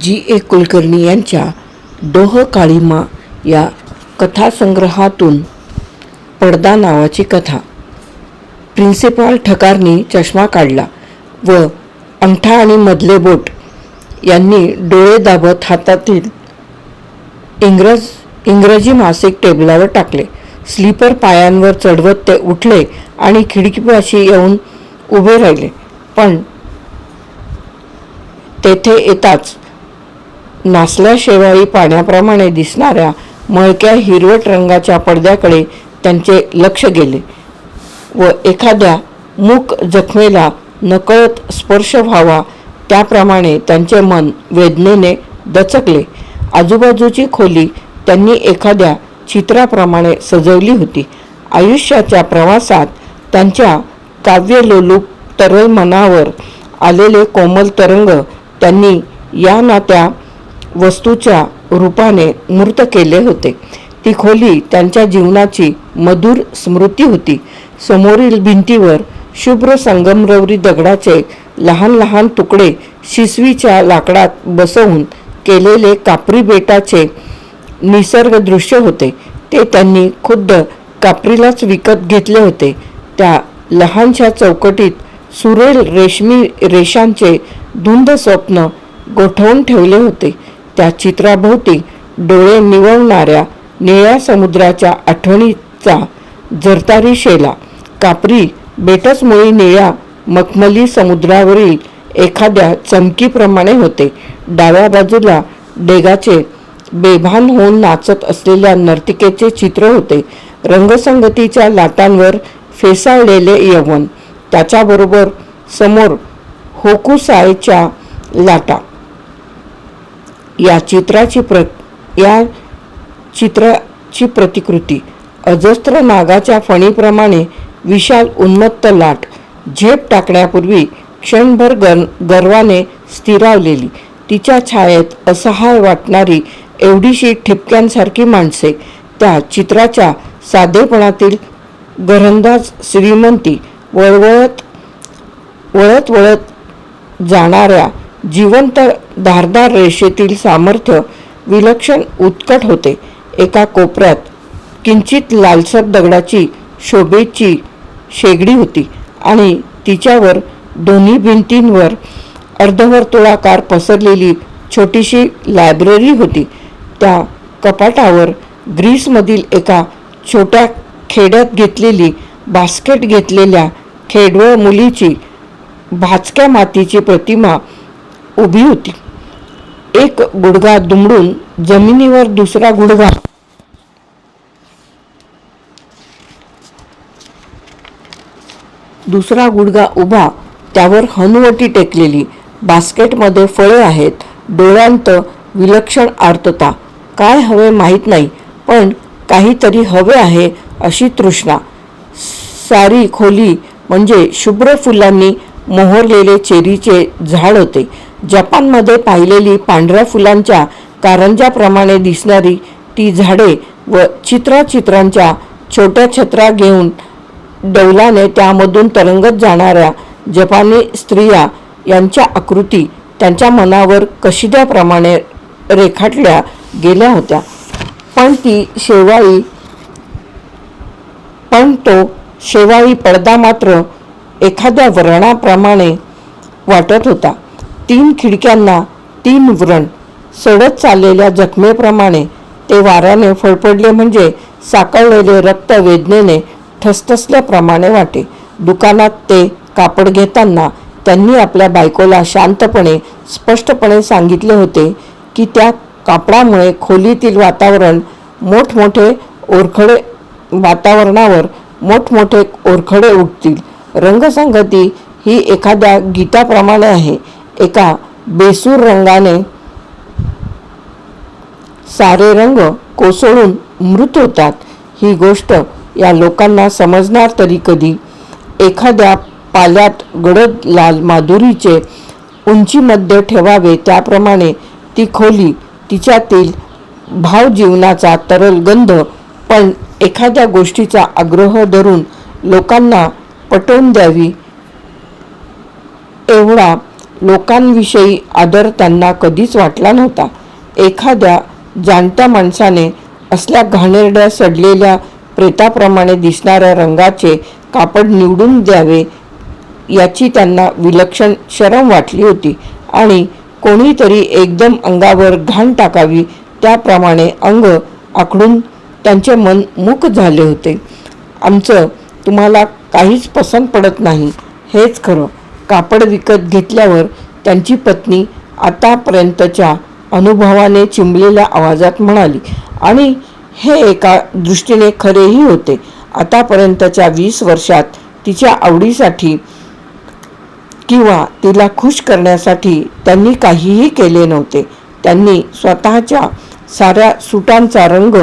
जी ए कुलकर्णी यांच्या डोह काळीमा या कथासंग्रहातून पडदा नावाची कथा. प्रिन्सिपॉल ठकारनी चष्मा काढला व अंगठा आणि मधले बोट यांनी डोळे दाबत हातातील इंग्रज इंग्रजी मासिक टेबलावर टाकले. स्लीपर पायांवर चढवत ते उठले आणि खिडकीपाशी येऊन उभे राहिले. पण तेथे येताच नासल्या शेवाळी पाण्याप्रमाणे दिसणाऱ्या मळक्या हिरवट रंगाच्या पडद्याकडे त्यांचे लक्ष गेले व एखाद्या मूक जखमेला नकळत स्पर्श व्हावा त्याप्रमाणे त्यांचे मन वेदनेने दचकले. आजूबाजूची खोली त्यांनी एखाद्या चित्राप्रमाणे सजवली होती. आयुष्याच्या प्रवासात त्यांच्या काव्यलोलूप तरल मनावर आलेले कोमल तरंग त्यांनी या ना त्या वस्तूच्या रूपाने मूर्त केले होते. ती खोली त्यांच्या जीवनाची मधुर स्मृती होती. समोरील भिंतीवर शुभ्र संगमरवरी दगडाचे लहान लहान तुकडे शिसवीच्या लाकडात बसवून केलेले कापरी बेटाचे निसर्ग दृश्य होते. ते त्यांनी खुद्द कापरीलाच विकत घेतले होते. त्या लहानशा चौकटीत सुरेल रेशमी रेषांचे धुंद स्वप्न गोठवून ठेवले होते. त्या चित्राभोवती डोळे निवळणाऱ्या निळ्या समुद्राच्या आठवणीचा जरतारी शेला. कापरी बेटच निळ्या मखमली समुद्रावरील एखाद्या चमकीप्रमाणे होते. डाव्या बाजूला डेगाचे बेभान होऊन नाचत असलेल्या नर्तिकेचे चित्र होते. रंगसंगतीच्या लाटांवर फेसाळलेले यवन त्याच्याबरोबर समोर होकुसायच्या लाटा. या चित्राची प्र या चित्राची प्रतिकृती. अजस्त्र नागाच्या फणीप्रमाणे विशाल उन्मत्त लाट झेप टाकण्यापूर्वी क्षणभर गर गर्वाने स्थिरावलेली. तिच्या छायेत असहाय वाटणारी एवढीशी ठिपक्यांसारखी माणसे त्या चित्राच्या साधेपणातील घरंदाज श्रीमंती वळवळत वळत वळत जाणाऱ्या जिवंत धारदार रेषेतील सामर्थ्य विलक्षण उत्कट होते. एका कोपऱ्यात किंचित लालसर दगडाची शोभेची शेगडी होती आणि तिच्यावर दोन्ही भिंतींवर अर्धवर्तुळाकार पसरलेली छोटीशी लायब्ररी होती. त्या कपाटावर ग्रीसमधील एका छोट्या खेड्यात घेतलेली बास्केट घेतलेल्या खेडवळ मुलीची भाचक्या मातीची प्रतिमा उभी होती. एक गुडघा दुमडून जमिनीवर दुसरा गुडघा. दुसरा गुडघा उभा त्यावर हनुवटी टेकलेली. बास्केटमध्ये फळे आहेत डोळ्यांत विलक्षण आर्तता. काय हवे माहीत नाही पण काहीतरी हवे आहे अशी तृष्णा. सारी खोली म्हणजे शुभ्र फुलांनी मोहरलेले चेरीचे झाड होते. जपानमध्ये पाहिलेली पांढऱ्या फुलांच्या कारंजाप्रमाणे दिसणारी ती झाडे व चित्राचित्रांच्या छोट्या छत्रा घेऊन डौलाने त्यामधून तरंगत जाणाऱ्या जपानी स्त्रिया यांच्या आकृती त्यांच्या मनावर कशिद्याप्रमाणे रेखाटल्या गेल्या होत्या. पण ती शेवाळी पण तो शेवाळी पडदा मात्र एखाद्या वर्णाप्रमाणे वाटत होता. तीन खिडक्यांना तीन व्रण सडत चाललेल्या जखमेप्रमाणे ते वाऱ्याने फडफडले म्हणजे साकळलेले रक्त वेदनेने ठसठसल्याप्रमाणे वाटे. दुकानात ते कापड घेताना त्यांनी आपल्या बायकोला शांतपणे स्पष्टपणे सांगितले होते की त्या कापडामुळे खोलीतील वातावरण मोठमोठे ओरखडे वातावरणावर मोठमोठे ओरखडे उठतील रंगसंगती ही एखाद्या गीताप्रमाणे आहे. एका बेसूर रंगाने सारे रंग कोसळून मृत होतात. ही गोष्ट या लोकांना समजणार तरी कधी. एखाद्या पाल्यात गडद लाल माधुरीचे उंचीमध्ये ठेवावे त्याप्रमाणे ती खोली तिच्यातील भावजीवनाचा तरल गंध पण एखाद्या गोष्टीचा आग्रह धरून लोकांना पटवून द्यावी एवढा लोकांविषयी आदर त्यांना कधीच वाटला नव्हता. एखाद्या जाणत्या माणसाने असल्या घाणेरड्या सडलेल्या प्रेताप्रमाणे दिसणाऱ्या रंगाचे कापड निवडून द्यावे याची त्यांना विलक्षण शरम वाटली होती आणि कोणीतरी एकदम अंगावर घाण टाकावी त्याप्रमाणे अंग आखडून त्यांचे मन मूक झाले होते. आमचं तुम्हाला काहीच पसंत पडत नाही हेच खरं. कापड विकत घेतल्यावर त्यांची पत्नी आतापर्यंतच्या अनुभवाने चिंबलेल्या आवाजात म्हणाली आणि हे एका दृष्टीने खरेही होते. आतापर्यंतच्या वीस वर्षात तिच्या आवडीसाठी किंवा तिला खुश करण्यासाठी त्यांनी काहीही केले नव्हते. त्यांनी स्वतःच्या साऱ्या सुटांचा रंग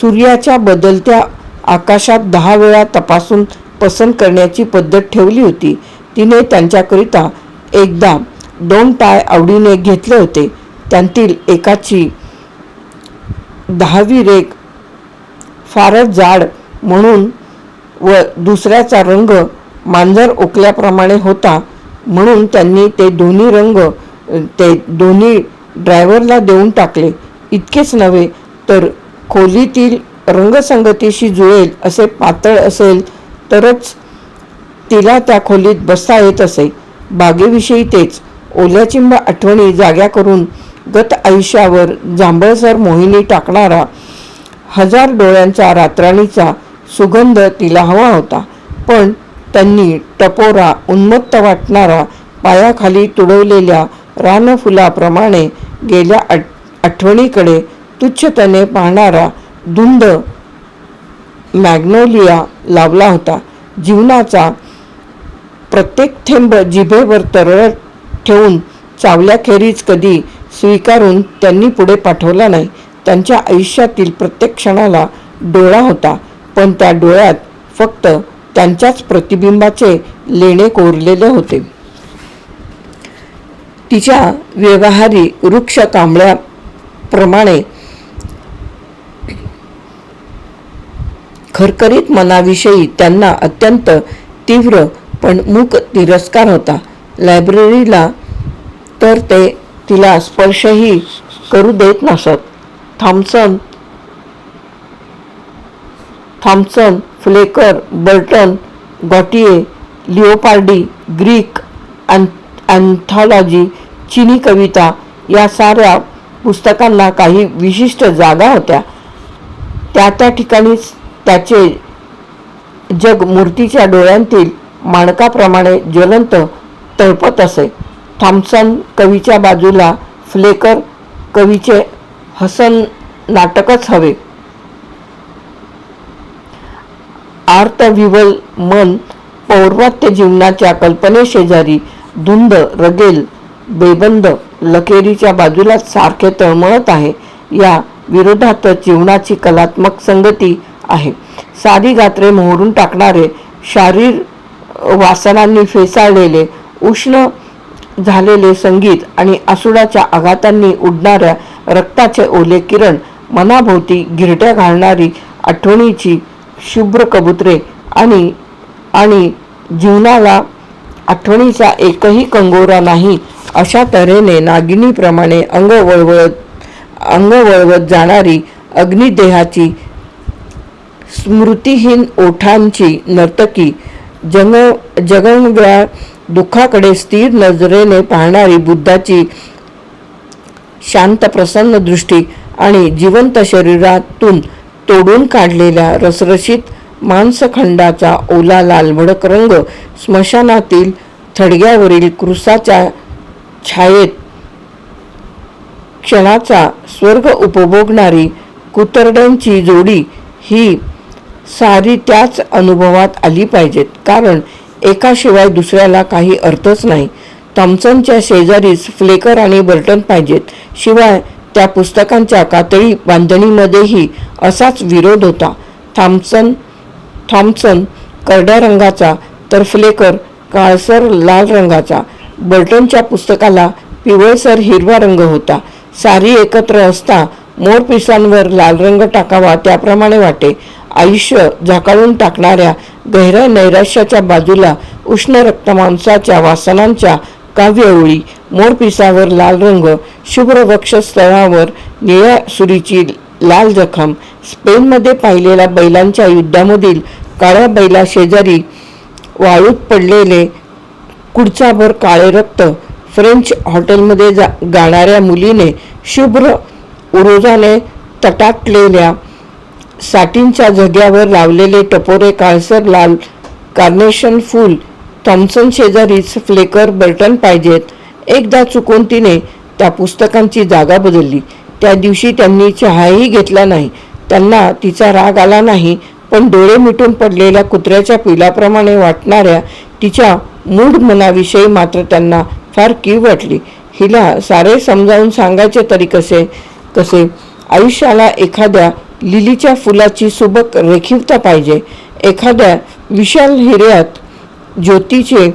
सूर्याच्या बदलत्या आकाशात दहा वेळा तपासून पसंत करण्याची पद्धत ठेवली होती. तिने त्यांच्याकरिता एकदा दोन टाय आवडीने घेतले होते. त्यांतील एकाची दहावी रेख फारच जाड म्हणून व दुसऱ्याचा रंग मांजर ओकल्याप्रमाणे होता म्हणून त्यांनी ते दोन्ही रंग ते दोन्ही ड्रायव्हरला देऊन टाकले. इतकेच नव्हे तर खोलीतील रंगसंगतीशी जुळेल असे पातळ असेल तरच तिला त्या खोलीत बसता येत असे. बागेविषयी तेच. ओल्याचिंब आठवणी जाग्या करून गत आयुष्यावर जांभळसर मोहिनी टाकणारा हजार डोळ्यांचा रात्राणीचा सुगंध तिला हवा होता. पण त्यांनी टपोरा उन्मत्त वाटणारा पायाखाली तुडवलेल्या रानफुलाप्रमाणे गेल्या आठ आठवणीकडे तुच्छतेने पाहणारा धुंद मॅग्नोलिया लावला होता. जीवनाचा प्रत्येक थेंब जिभेवर तरळत ठेवून चावल्याखेरीज कधी स्वीकारून त्यांनी पुढे पाठवला नाही. त्यांच्या आयुष्यातील प्रत्येक क्षणाला डोळा होता पण त्या डोळ्यात फक्त त्यांच्याच प्रतिबिंबाचे लेणे कोरलेले होते. तिच्या व्यवहारी वृक्ष कांबळ्याप्रमाणे खरखरीत मनाविषयी त्यांना अत्यंत तीव्र पण मूक तिरस्कार होता. लायब्ररीला तर ते तिला स्पर्शही करू देत नसत. Thomson Thomson Flecker Burton Gautier Leopardi Greek anthology चिनी कविता या साऱ्या पुस्तकांना काही विशिष्ट जागा होत्या. त्या त्या ठिकाणीच त्याचे जग मूर्तीच्या डोळ्यांतील माणकाप्रमाणे ज्वलंत तळपत असे. थॉम्सन कवीच्या बाजूला फ्लेकर कवीचे हसन नाटकच हवे. आर्तविवल मन पौर्वात्य जीवनाच्या कल्पनेशेजारी धुंद रगेल बेबंद लकेरीच्या बाजूला सारखे तळमळत आहे. या विरोधात जीवनाची कलात्मक संगती आहे. सारी गात्रे मोहरून टाकणारे शारीर वासनांनी फेसाळलेले उष्ण झालेले संगीत आणि आसुडाच्या आघातांनी उडणाऱ्या रक्ताचे ओले किरण मनाभोवती गिरट्या घालणारी आठवणीची शुभ्र कबुतरे आणि आणि जीवनाला आठवणीचा एकही कंगोरा नाही अशा तऱ्हेने नागिनीप्रमाणे अंग वळवळत अंग वळवत जाणारी अग्निदेहाची स्मृतिहीन ओठांची नर्तकी जग जगणव्या दुःखाकडे स्थिर नजरेने पाहणारी बुद्धाची शांत प्रसन्न दृष्टी आणि जिवंत शरीरातून तोडून काढलेल्या रसरशीत मांसखंडाचा ओला लालभडक रंग स्मशानातील थडग्यावरील क्रुसाच्या छायेत क्षणाचा स्वर्ग उपभोगणारी कुतरड्यांची जोडी ही सारी त्याच अनुभवात आली पाहिजेत. कारण एकाशिवाय दुसऱ्याला काही अर्थच नाही. थॉम्सनच्या शेजारीच फ्लेकर आणि बर्टन पाहिजेत. शिवाय त्या पुस्तकांच्या कातळी बांधणीमध्येही असाच विरोध होता. थॉम्सन थॉम्सन करड्या रंगाचा तर फ्लेकर काळसर लाल रंगाचा. बर्टनच्या पुस्तकाला पिवळसर हिरवा रंग होता. सारी एकत्र असता मोरपिसांवर लाल रंग टाकावा त्याप्रमाणे वाटे. आयुष्य झाकाळून टाकणाऱ्या गहिऱ्या नैराश्याच्या बाजूला उष्ण रक्तमांसाच्या वासनांच्या काव्यओळी मोरपिसावर लाल रंग शुभ्र वक्षस्थळावर निळ्या सुरीची लाल जखम स्पेनमध्ये पाहिलेल्या बैलांच्या युद्धामधील काळ्या बैला शेजारी वाळूत पडलेले कुडचाभर काळे रक्त फ्रेंच हॉटेलमध्ये जा गाणाऱ्या मुलीने शुभ्र उरोजाने तटाकलेल्या साटींच्या झग्यावर लावलेले टपोरे काळसर लाल कार्नेशन फूल. थॉम्सन शेजारीच फ्लेकर बर्टन पाहिजेत. एकदा चुकून तिने त्या पुस्तकांची जागा बदलली. त्या दिवशी त्यांनी चहाही घेतला नाही. त्यांना तिचा राग आला नाही पण डोळे मिटून पडलेल्या कुत्र्याच्या पिलाप्रमाणे वाटणाऱ्या तिच्या मूढ मनाविषयी मात्र त्यांना फार कीव वाटली. हिला सारे समजावून सांगायचे तरी कसे? कसे? आयुष्याला एखाद्या लिलीच्या फुलाची सुबक रेखीवता पाहिजे. एखाद्या विशाल हिऱ्यात ज्योतीचे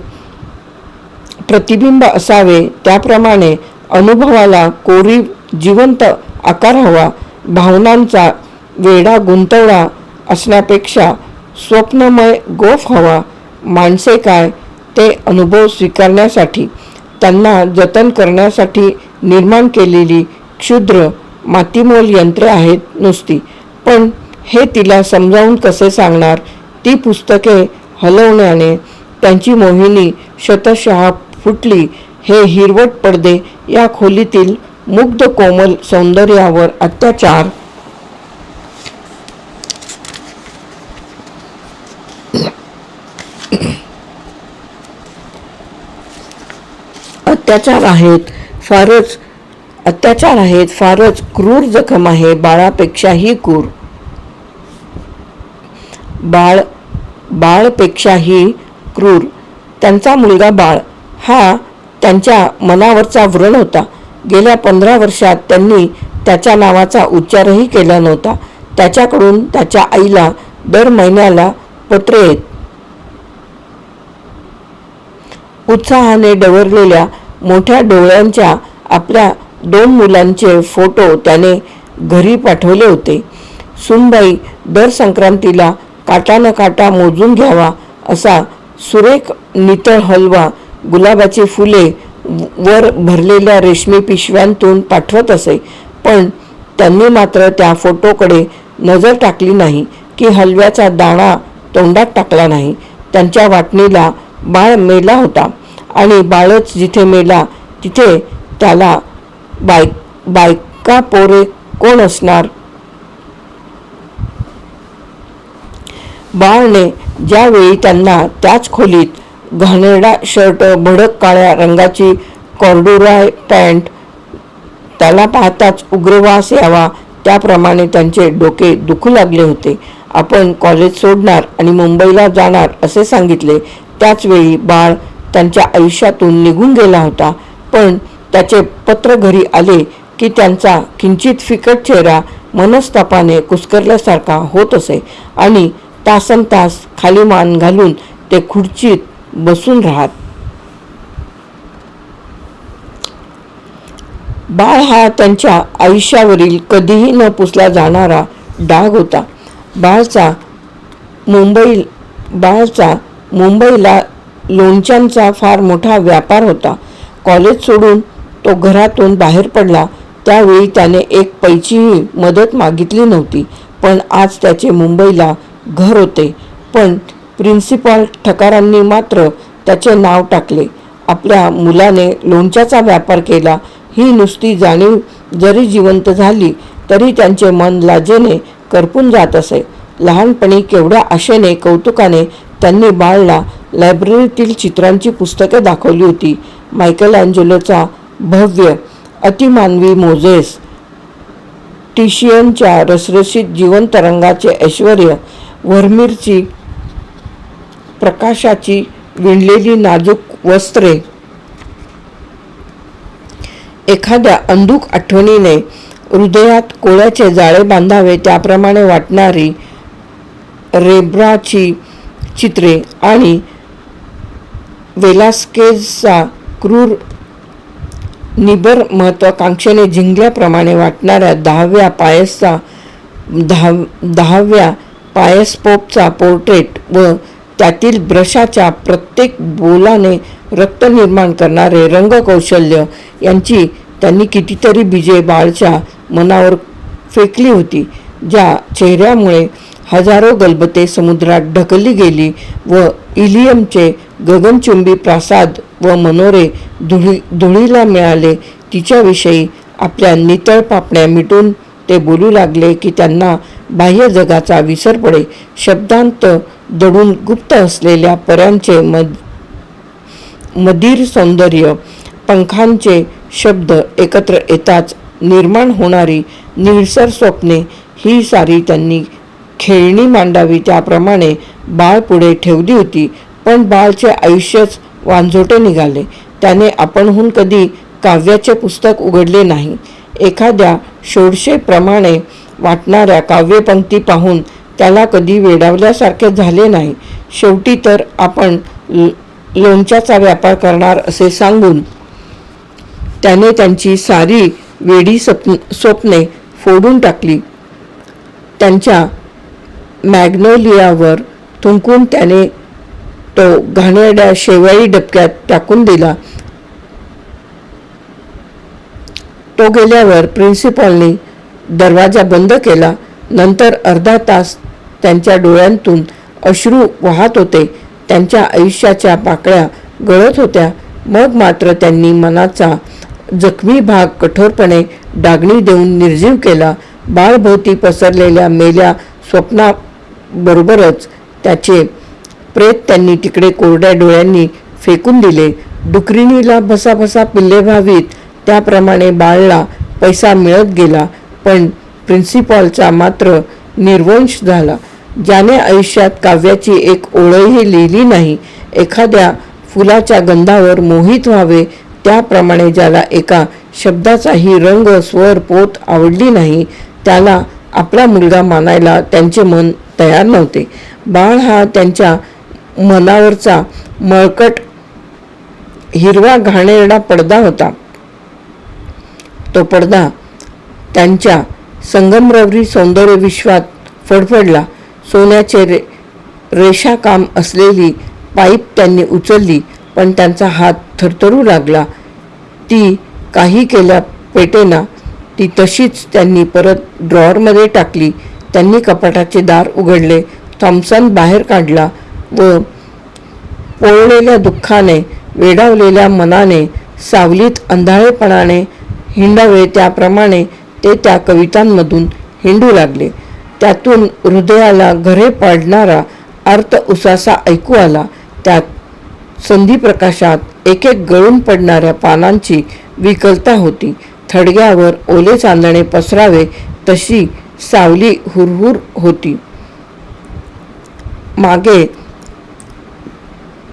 प्रतिबिंब असावे त्याप्रमाणे अनुभवाला कोरीव जिवंत आकार हवा. भावनांचा वेडा गुंतवणा असण्यापेक्षा स्वप्नमय गोफ हवा. माणसे काय ते अनुभव स्वीकारण्यासाठी त्यांना जतन करण्यासाठी निर्माण केलेली क्षुद्र मातीमोल यंत्रे आहेत नुसती. पण हे तिला समजावून कसे सांगणार? ती पुस्तके हलवण्याने त्यांची मोहिनी शतशः फुटली. हे हिरवट पडदे या खोलीतील मुग्ध कोमल सौंदर्यावर अत्याचार. अत्याचार आहेत. फारच अत्याचार आहेत फारच क्रूर जखम आहे बाळापेक्षाही क्रूर. बाळ बाळपेक्षाही क्रूर. त्यांचा मुलगा बाळ. हा त्यांच्या मनावरचा व्रण होता. गेल्या पंधरा वर्षात त्यांनी त्याच्या नावाचा उच्चारही केला नव्हता. त्याच्याकडून त्याच्या आईला दर महिन्याला पत्रे येत. उत्साहाने डवरलेल्या मोठ्या डोळ्यांच्या आपल्या दोन मुलांचे फोटो त्याने घरी पाठवले होते. सुनबाई दर संक्रांतीला काटा न काटा मोजून घ्यावा असा सुरेख नितळ हलवा गुलाबाची फुले वर भरलेल्या रेशमी पिशव्यांतून पाठवत असे. पण त्यांनी मात्र त्या फोटोकडे नजर टाकली नाही की हलव्याचा दाणा तोंडात टाकला नाही. त्यांच्या वाटणीला बाळ मेला होता आणि बाळच जिथे मेला तिथे त्याला बाय बायका पोरे कोण असणार? बाळने ज्यावेळी त्यांना त्याच खोलीत घाणेरडा शर्ट भडक काळ्या रंगाची कॉर्डुराय पॅन्ट त्याला पाहताच उग्रवास यावा. त्याप्रमाणे त्यांचे डोके दुखू लागले होते. आपण कॉलेज सोडणार आणि मुंबईला जाणार असे सांगितले. त्याचवेळी बाळ त्यांच्या आयुष्यातून निघून गेला होता. पण त्याचे पत्र घरी आले की त्यांचा किंचित फिकट चेहरा मनस्तापाने कुस्करल्यासारखा होत असे आणि तासन तास खाली मान घालून ते खुर्चीत बसून राहत. बाळ हा त्यांच्या आयुष्यावरील कधीही न पुसला जाणारा डाग होता. बाळचा मुंबई बाळचा मुंबईला लोणच्यांचा फार मोठा व्यापार होता. कॉलेज सोडून तो घरातून बाहेर पडला त्यावेळी त्याने एक पैचीही मदत मागितली नव्हती पण आज त्याचे मुंबईला घर होते. पण प्रिन्सिपॉल ठकारांनी मात्र त्याचे नाव टाकले. आपल्या मुलाने लोणच्याचा व्यापार केला. ही नुसती जाणीव जरी जिवंत झाली तरी त्यांचे मन लाजेने करपून जात असे. लहानपणी केवढ्या आशेने कौतुकाने त्यांनी बाळला लायब्ररीतील चित्रांची पुस्तके दाखवली होती. मायकल अँजेलोचा भव्य अतिमानवी मोझेस टिशियनच्या रसरशीत जिवंत रंगाचे ऐश्वर वर्मीरची प्रकाशाची विणलेली नाजूक वस्त्रे. एखाद्या अंधुक आठवणीने हृदयात कोळ्याचे जाळे बांधावे त्याप्रमाणे वाटणारी रेब्राची चित्रे आणि वेलास्केजचा क्रूर निबर महत्वाकांक्षेने जिंकल्याप्रमाणे वाटणाऱ्या दहाव्या पायसचा दहा दहाव्या पायस पोपचा पोर्ट्रेट व त्यातील ब्रशाच्या प्रत्येक बोलाने रक्त निर्माण करणारे रंगकौशल्य यांची त्यांनी कितीतरी बीजे बाळच्या मनावर फेकली होती ज्या चेहऱ्यामुळे हजारो गलबते समुद्रात ढकलली गेली व इलियमचे गगनचुंबी प्रासाद व मनोरे धुळी धुळीला मिळाले. तिच्याविषयी आपल्या नितळ पापण्या मिटून ते बोलू लागले की त्यांना बाह्य जगाचा विसर पडे. शब्दांत दडून गुप्त असलेल्या पऱ्यांचे मद मधीर सौंदर्य पंखांचे शब्द एकत्र येताच निर्माण होणारी निळसर स्वप्ने ही सारी त्यांनी खेळणी मांडावी त्याप्रमाणे बाळ पुढे ठेवली होती. पण बाळचे आयुष्यच वांझोटे निघाले. त्याने आपणहून कधी काव्याचे पुस्तक उघडले नाही. एखाद्या षोडशेप्रमाणे वाटणाऱ्या काव्यपंक्ती पाहून त्याला कधी वेडावल्यासारखे झाले नाही. शेवटी तर आपण ल- लोणच्याचा व्यापार करणार असे सांगून त्याने त्यांची सारी वेडी स्वप्न स्वप्ने फोडून टाकली. त्यांच्या मॅग्नोलियावर थुंकून त्याने तो घाणेरड्या शेवाळी डबक्यात टाकून दिला. तो गेल्यावर प्रिन्सिपॉलनी दरवाजा बंद केला. नंतर अर्धा तास त्यांच्या डोळ्यांतून अश्रू वाहत होते. त्यांच्या आयुष्याच्या पाकळ्या गळत होत्या. मग मात्र त्यांनी मनाचा जखमी भाग कठोरपणे डागणी देऊन निर्जीव केला. बाळभोवती पसरलेल्या मेल्या स्वप्ना बरोबरच त्याचे प्रेत त्यांनी तिकडे कोरड्या डोळ्यांनी फेकून दिले. डुकरिणीला भसाभसा पिल्ले व्हावीत त्याप्रमाणे बाळला पैसा मिळत गेला पण प्रिन्सिपॉलचा मात्र निर्वंश झाला. ज्याने आयुष्यात काव्याची एक ओळही लिहिली नाही एखाद्या फुलाच्या गंधावर मोहित व्हावे त्याप्रमाणे ज्याला एका शब्दाचाही रंग स्वर पोत आवडली नाही त्याला आपला मुलगा मानायला त्यांचे मन तयार नव्हते. बाळ हा त्यांच्या मनावरचा मळकट हिरवा घाणेरडा पडदा होता. तो पडदा त्यांच्या संगमरवरी सौंदर्य विश्वात फडफडला. सोन्याचे रे रेषाकाम असलेली पाईप त्यांनी उचलली पण त्यांचा हात थरथरू लागला. ती काही केल्या पेटेना ती तशीच त्यांनी परत ड्रॉअरमध्ये टाकली. त्यांनी कपाटाचे दार उघडले. थॉम्सन बाहेर काढला व पोळलेल्या दुःखाने वेडावलेल्या मनाने सावलीत अंधाळेपणाने हिंडावे त्याप्रमाणे ते त्या कवितांमधून हिंडू लागले. त्यातून हृदयाला घरे पाडणारा अर्थ उसासा ऐकू आला. त्यात संधीप्रकाशात एक एक गळून पडणाऱ्या पानांची विकलता होती. थडग्यावर ओले चांदणे पसरावे तशी सावली हुरहुर होती. मागे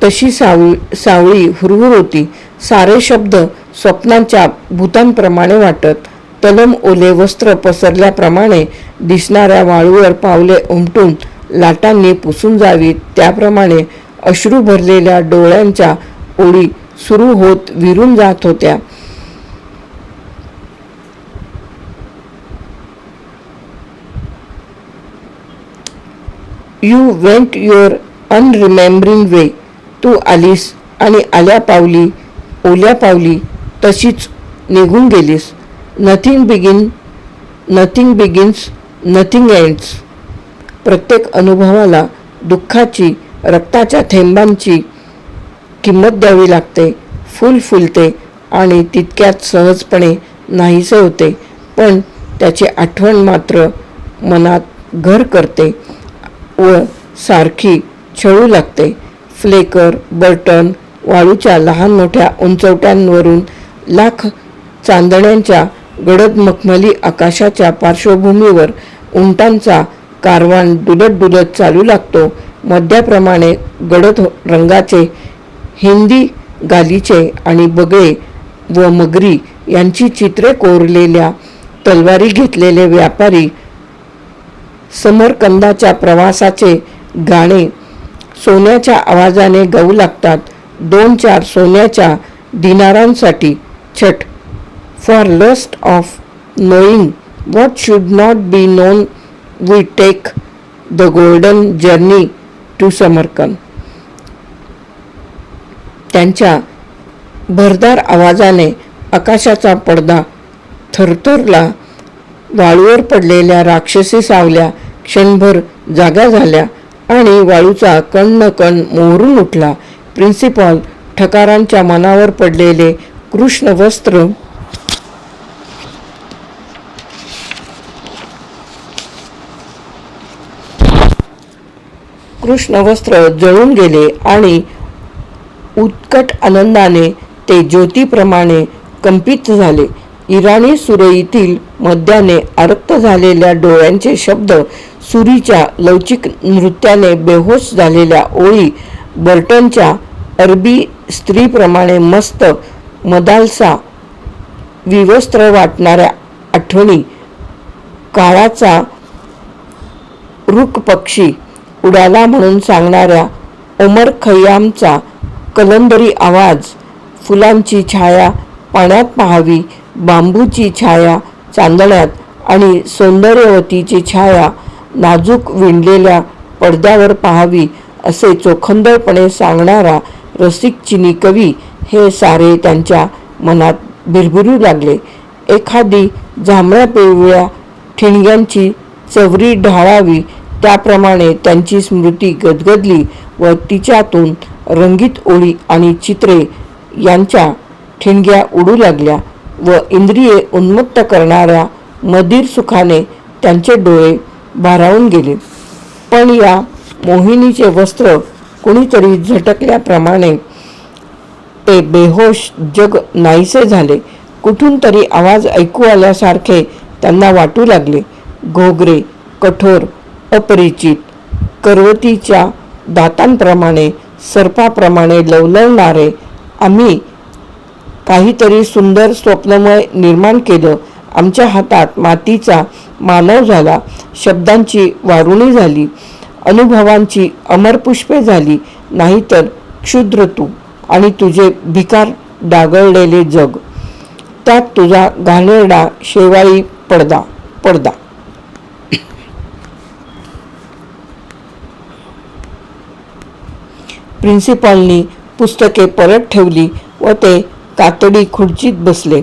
तशी साव सावळी हुरहुर होती. सारे शब्द स्वप्नांच्या भूतांप्रमाणे वाटत. तलम ओले वस्त्र पसरल्याप्रमाणे दिसणाऱ्या वाळूवर पावले उमटून लाटांनी पुसून जावीत त्याप्रमाणे अश्रू भरलेल्या डोळ्यांच्या ओळी सुरू होत विरून जात होत्या. You went your unremembering way तू आलीस आणि आल्या पावली ओल्या पावली तशीच निघून गेलीस. Nothing begin nothing begins nothing ends प्रत्येक अनुभवाला दुःखाची रक्ताच्या थेंबांची किंमत द्यावी लागते. फुल फुलते आणि तितक्यात सहजपणे नाहीसे होते. पण त्याची आठवण मात्र मनात घर करते. व सारखी छळू लागते. फ्लेकर बर्टन वाळूच्या लहान मोठ्या उंचवट्यांवरून लाख चांदण्यांच्या गडद मखमली आकाशाच्या पार्श्वभूमीवर उंटांचा कारवान डुलत डुलत चालू लागतो. मध्याप्रमाणे गडद रंगाचे हिंदी गालीचे आणि बगळे व मगरी यांची चित्रे कोरलेल्या तलवारी घेतलेले व्यापारी समरकंदाच्या प्रवासाचे गाणे सोन्याच्या आवाजाने गाऊ लागतात. दोन चार सोन्याच्या दिनारांसाठी Chhath for lust of knowing what should not be known we take the golden journey to Samarkand त्यांच्या भरदार आवाजाने आकाशाचा पडदा थरथरला वाळूवर पडलेल्या राक्षसी सावल्या क्षणभर जागा झाल्या आणि वाळूचा कण न कण मोहरून उठला. प्रिन्सिपॉल ठकारांच्या मनावर पडलेले कृष्ण वस्त्र कृष्ण वस्त्र जळून गेले आणि उत्कट आनंदाने ते ज्योतीप्रमाणे कंपित झाले. इराणी सुरईतील मद्याने आरक्त झालेल्या डोळ्यांचे शब्द सुरीच्या लवचिक नृत्याने बेहोश झालेल्या ओळी बर्टनच्या अरबी स्त्रीप्रमाणे मस्त मदालसा विवस्त्र वाटणाऱ्या आठवणी काळाचा रुक पक्षी उडाला म्हणून सांगणाऱ्या ओमर खय्यामचा कलंदरी आवाज फुलांची छाया पाण्यात पाहावी बांबूची छाया चांदण्यात आणि सौंदर्यवतीची छाया नाजूक विणलेल्या पडद्यावर पाहावी असे चोखंदळपणे सांगणारा रसिक चिनी कवी हे सारे त्यांच्या मनात भिरभिरू लागले. एखादी जांभळ्या पिवळ्या ठिणग्यांची चवरी ढाळावी त्याप्रमाणे त्यांची स्मृती गदगदली व तिच्यातून रंगीत ओळी आणि चित्रे यांच्या ठिणग्या उडू लागल्या. व इंद्रिये उन्मत्त करणाऱ्या मदिर सुखाने त्यांचे डोळे भारावून गेले. पण या मोहिनीचे वस्त्र कुणीतरी झटकल्याप्रमाणे ते बेहोश जग नाहीसे झाले. कुठून तरी आवाज ऐकू आल्यासारखे त्यांना वाटू लागले. घोगरे कठोर अपरिचित करवतीच्या दातांप्रमाणे सर्पाप्रमाणे लवलवणारे आम्ही काहीतरी सुंदर स्वप्नमय निर्माण केलं. आमच्या हातात मातीचा मानव झाला. शब्दांची वारुणी झाली. अनुभवांची अमरपुष्पे झाली. नाहीतर क्षुद्र तू आणि तुझे भिकार डागळलेले जग. त्यात तुझा घाणेरडा शेवाळी पडदा पडदा. प्रिन्सिपॉलनी पुस्तके परत ठेवली व ते कातडी खुर्चीत बसले.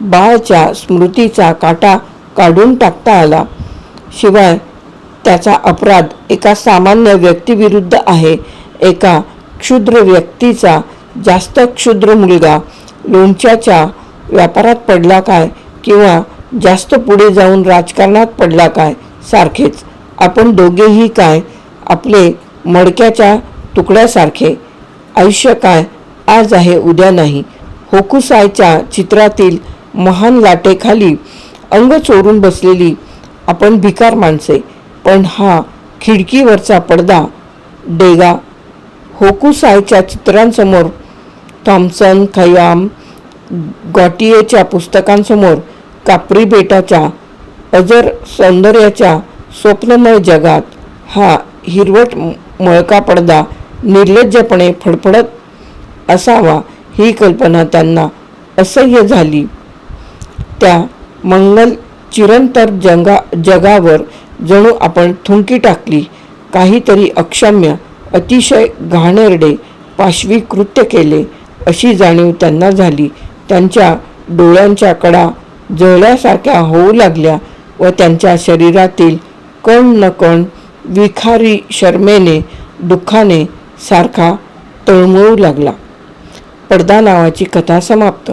बाळच्या स्मृतीचा काटा काढून टाकता आला. शिवाय त्याचा अपराध एका सामान्य व्यक्तीविरुद्ध आहे. एका क्षुद्र व्यक्तीचा जास्त क्षुद्र मुलगा लोणच्याच्या व्यापारात पडला काय किंवा जास्त पुढे जाऊन राजकारणात पडला काय सारखेच. आपण दोघेही काय आपले मडक्याच्या तुकड्यासारखे. आयुष्य काय आज आहे उद्या नाही. होकुसायच्या चित्रातील महान लाटेखाली अंग चोरून बसलेली आपण भिकार माणसे. पण हा खिडकीवरचा पडदा डेगा होकुसायच्या चित्रांसमोर थॉम्सन खयाम गॉटियेच्या पुस्तकांसमोर कापरी बेटाच्या अजर सौंदर्याच्या स्वप्नमय जगात हा हिरवट मळका पडदा निर्लज्जपणे फडफडत असावा. ही कल्पना त्यांना असह्य झाली. त्या मंगल चिरंतर जंगा जगावर जणू आपण थुंकी टाकली. काहीतरी अक्षम्य अतिशय घाणेरडे पाशवी कृत्य केले अशी जाणीव त्यांना झाली. त्यांच्या डोळ्यांच्या कडा जळल्यासारख्या होऊ लागल्या व त्यांच्या शरीरातील कण न कण विखारी शर्मेने दुःखाने सारखा तळमळू लागला. पडदा नावाची कथा समाप्त.